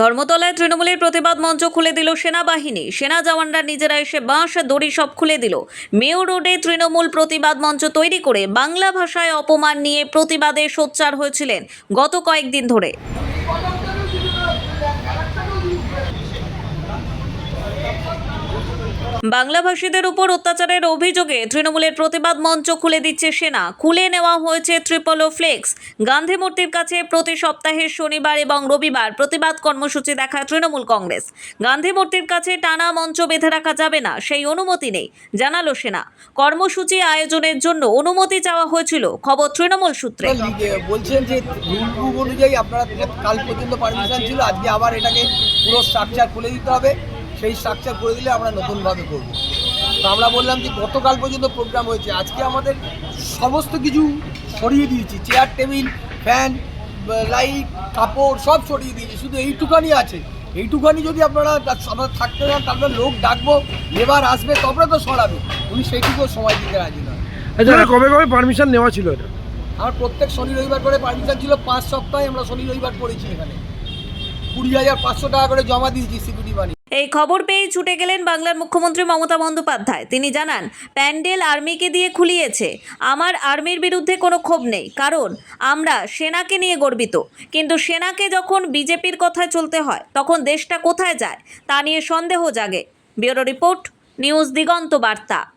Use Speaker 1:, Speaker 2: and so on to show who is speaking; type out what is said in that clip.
Speaker 1: ধর্মতলায় তৃণমূলের প্রতিবাদ মঞ্চ খুলে দিল সেনাবাহিনী। সেনা জওয়ানরা নিজেরা এসে বাঁশ, দড়ি সব খুলে দিল। মেয় রোডে তৃণমূল প্রতিবাদ মঞ্চ তৈরি করে বাংলা ভাষায় অপমান নিয়ে প্রতিবাদে সোচ্চার হয়েছিলেন গত কয়েকদিন ধরে। বাংলাভাষীদের উপর অত্যাচারের অভিযোগে তৃণমূলের প্রতিবাদ মঞ্চ খুলে দিচ্ছে সেনা। খুলে নেওয়া হয়েছে ট্রিপল ও ফ্লেক্স। গান্ধী মূর্তির কাছে প্রতি সপ্তাহে শনিবার এবং রবিবার প্রতিবাদ কর্মসূচি দেখায় তৃণমূল কংগ্রেস। গান্ধী মূর্তির কাছে টানা মঞ্চ বেঁধে রাখা যাবে না, সেই অনুমতি নেই, জানালো সেনা। কর্মসূচি আয়োজনের জন্য অনুমতি চাওয়া হয়েছিল, খবর তৃণমূল সূত্রে।
Speaker 2: বলছেন যে অনুযায়ী আপনারা কাল পর্যন্ত পারমিশন ছিল, আজকে আবার এটাকে পুরো স্ট্রাকচার খুলে দিতে হবে। সেই স্ট্রাকচার করে দিলে আমরা নতুনভাবে করব। তো আমরা বললাম যে গতকাল পর্যন্ত প্রোগ্রাম হয়েছে। আজকে আমাদের সমস্ত কিছু সরিয়ে দিয়েছি। চেয়ার টেবিল ফ্যান লাইট কাপড় সব সরিয়ে দিয়েছি। শুধু এইটুখানি আছে। এইটুখানি যদি আপনারা আমরা থাকতে চান তারপরে লোক ডাকবো লেবার আসবে তবে তো সরাবে। উনি সেইটুকুও সময় দিতে রাজি নয়
Speaker 3: আচ্ছা কবে কবে পারমিশন নেওয়া ছিল এটা?
Speaker 2: আমার প্রত্যেক শনি রবিবার করে পারমিশন ছিল পাঁচ সপ্তাহে আমরা শনি রবিবার করেছি এখানে। কুড়ি হাজার পাঁচশো টাকা করে জমা দিয়েছি সিকিউরিটি মানি।
Speaker 1: এই খবর পেয়ে ছুটে গেলেন বাংলার মুখ্যমন্ত্রী মমতা বন্দ্যোপাধ্যায়। তিনি জানান, প্যান্ডেল আর্মিকে দিয়ে খুলিয়েছে। আমার আর্মির বিরুদ্ধে কোনো ক্ষোভ নেই। কারণ, আমরা সেনাকে নিয়ে গর্বিত। কিন্তু সেনাকে যখন বিজেপির কথায় চলতে হয়, তখন দেশটা কোথায় যায়, তা নিয়ে সন্দেহ জাগে। ব্যুরো রিপোর্ট, নিউজ দিগন্ত বার্তা।